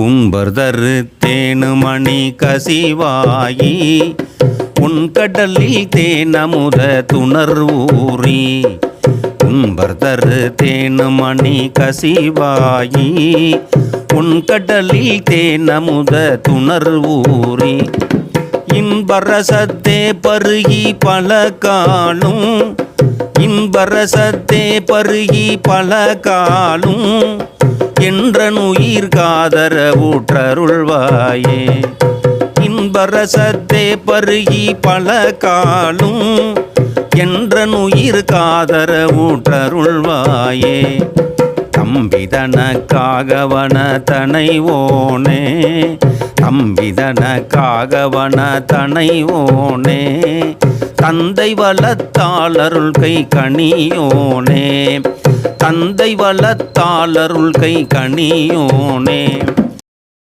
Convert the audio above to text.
உம்பர்தரு தேனுமணி கசிவாயி உன் கடலில் தேனமுத துணர்வூரி உம்பர்தரு தேனுமணி கசிவாயி உன் கடலில் தேனமுத துணர்வூரி இன்பரசத்தே பருகி பல காலும் இன்பரசத்தே பருகி பல காலும் என்றனுயிர் காதர ஊற்றருள்வாயே. இன்பரசத்தே பருகி பல காலும் என்றனுயிர் காதர ஊற்றருள்வாயே. தம்பிதனக்காகவன தனைவோனே தம்பிதனக்காகவன தனைவோனே தந்தை வளத்தாளருள் கை கணியோனே தந்தை வளத்தாளருள் கை கணியோனே